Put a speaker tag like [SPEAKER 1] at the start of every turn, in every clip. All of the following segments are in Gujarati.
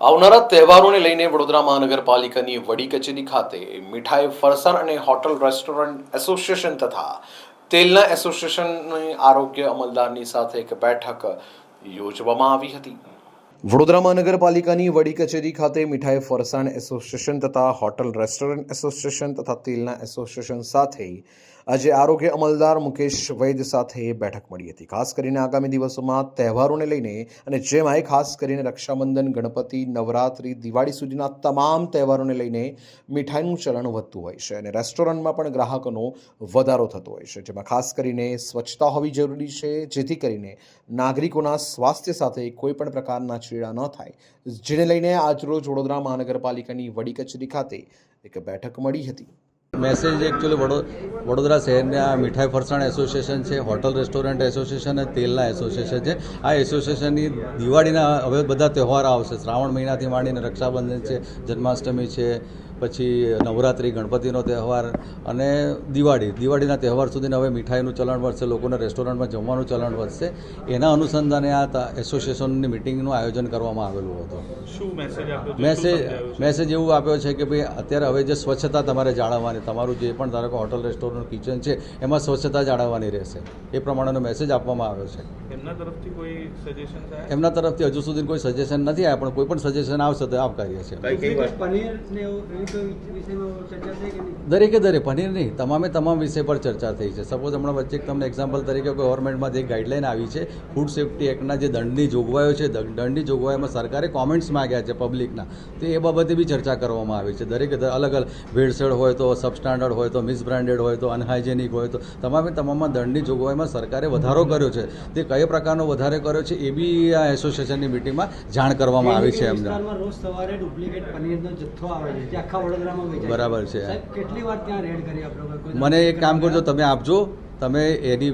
[SPEAKER 1] આવનારા તહેવારોને લઈને વડોદરા મહાનગરપાલિકાની વડી કચેરી ખાતે મીઠાઈ ફરસાણ અને હોટલ રેસ્ટોરન્ટ એસોસિએશન તથા તેલના એસોસિએશનની આરોગ્ય અમલદારની સાથે એક બેઠક યોજવામાં આવી હતી. વડોદરા મહાનગરપાલિકાની વડી કચેરી ખાતે મીઠાઈ ફરસાણ એસોસિએશન તથા હોટલ રેસ્ટોરન્ટ એસોસિએશન તથા તેલના એસોસિએશન સાથે આજે આરોગ્ય અમલદાર મુકેશ વૈદ સાથે બેઠક મળી હતી. ખાસ કરીને આગામી દિવસોમાં તહેવારોને લઈને અને જેમાં ખાસ કરીને રક્ષાબંધન, ગણપતિ, નવરાત્રિ, દિવાળી સુધીના તમામ તહેવારોને લઈને મીઠાઈનું ચલણ વધતું હોય છે અને રેસ્ટોરન્ટમાં પણ ગ્રાહકોનો વધારો થતો હોય છે. જેમાં ખાસ કરીને સ્વચ્છતા હોવી જરૂરી છે, જેથી કરીને નાગરિકોના સ્વાસ્થ્ય સાથે કોઈ પણ પ્રકારના છેડા ન થાય. જેને લઈને આજરોજ વડોદરા મહાનગરપાલિકાની વડી કચેરી ખાતે એક બેઠક મળી હતી.
[SPEAKER 2] મેસેજ એકચ્યુઅલી વડો, વડોદરા શહેરના મીઠાઈ ફરસાણ એસોસિએશન છે હોટલ રેસ્ટોરન્ટ એસોસિએશન અને તેલના એસોસિએશન છે. આ એસોસિએશનની દિવાળીના હવે બધા તહેવારો આવશે. શ્રાવણ મહિનાથી માંડીને રક્ષાબંધન છે, જન્માષ્ટમી છે પછી નવરાત્રિ ગણપતિનો તહેવાર અને દિવાળી. દિવાળીના તહેવાર સુધીને હવે મીઠાઈનું ચલણ વધશે લોકોને રેસ્ટોરન્ટમાં જમવાનું ચલણ વધશે. એના અનુસંધાને આ એસોસિએશનની મિટિંગનું આયોજન કરવામાં આવેલું હતું.
[SPEAKER 3] મેસેજ
[SPEAKER 2] મેસેજ એવું આપ્યો છે કે ભાઈ અત્યારે હવે જે સ્વચ્છતા તમારે જાળવવાની તમારું જે પણ ધારો કે હોટલ રેસ્ટોરન્ટ કિચન છે એમાં સ્વચ્છતા જાળવવાની રહેશે. એ પ્રમાણેનો મેસેજ આપવામાં આવ્યો છે.
[SPEAKER 3] એમના તરફથી કોઈ સજેશન
[SPEAKER 2] એમના તરફથી હજુ સુધી કોઈ સજેશન નથી આવ્યા પણ કોઈ પણ સજેશન આવશે તો આવકારીએ છીએ.
[SPEAKER 4] પનીર ને
[SPEAKER 2] દરેકે દરેક પનીર નહીં. તમામે તમામ વિષય પર ચર્ચા થઈ છે. સપોઝ હમણાં વચ્ચે તમને એક્ઝામ્પલ તરીકે ગવર્મેન્ટમાંથી એક ગાઈડલાઇન આવી છે. ફૂડ સેફ્ટી એક્ટના જે દંડની જોગવાઈઓ છે દંડની જોગવાઈમાં સરકારે કોમેન્ટ્સ માગ્યા છે પબ્લિકના તો એ બાબતે બી ચર્ચા કરવામાં આવી છે. દરેક અલગ અલગ ભેળસેળ હોય તો સબસ્ટાન્ડર્ડ હોય તો મિસબ્રાન્ડેડ હોય તો અનહાઇજેનિક હોય તો તમામે તમામમાં દંડની જોગવાઈમાં સરકારે વધારો કર્યો છે. તે કયો પ્રકારનો વધારે કર્યો છે એ બી આ એસોસિએશનની મિટિંગમાં જાણ કરવામાં આવી છે એમને.
[SPEAKER 4] રોજ સવારે ડુપ્લિકેટ પનીરનો જથ્થો આવે છે. આખા
[SPEAKER 2] બરાબર છે.
[SPEAKER 4] કેટલી વાર ત્યાં રેડ કરી આપણે
[SPEAKER 2] મને એક કામ કરજો તમે આપજો. તમે એની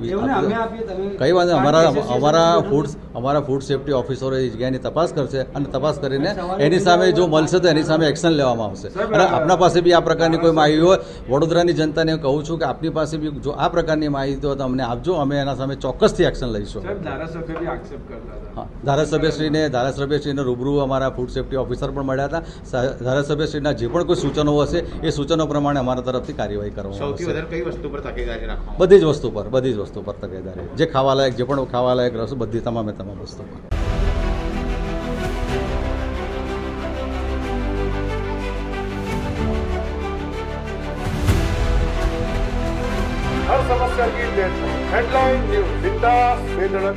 [SPEAKER 2] કઈ વાંધો અમારા અમારા ફૂડ અમારા ફૂડ સેફ્ટી ઓફિસરો એ જગ્યાની તપાસ કરશે અને તપાસ કરીને એની સામે જો મળશે તો એની સામે એક્શન લેવામાં આવશે. અને આપણા પાસે બી આ પ્રકારની કોઈ માહિતી હોય વડોદરાની જનતાને કહું છું કે આપની પાસે બી જો આ પ્રકારની માહિતી હોય તો અમને આપજો અમે એના સામે ચોક્કસથી એક્શન લઈશું. હા ધારાસભ્યશ્રીને ધારાસભ્યશ્રીને રૂબરૂ અમારા ફૂડ સેફટી ઓફિસર પણ મળ્યા હતા. ધારાસભ્યશ્રીના જે પણ કોઈ સૂચનો હશે એ સૂચનો પ્રમાણે અમારા તરફથી કાર્યવાહી કરવામાં આવશે.
[SPEAKER 5] વધારે કઈ વસ્તુ પર તકેદારી રાખવામાં
[SPEAKER 2] બધી જ વસ્તુ પર, બધી જ વસ્તુ પર તકેદારી જે ખાવાલાયક, જે પણ ખાવાલાયક રસ, બધી તમામે તમામ વસ્તુ પર.
[SPEAKER 6] Headline news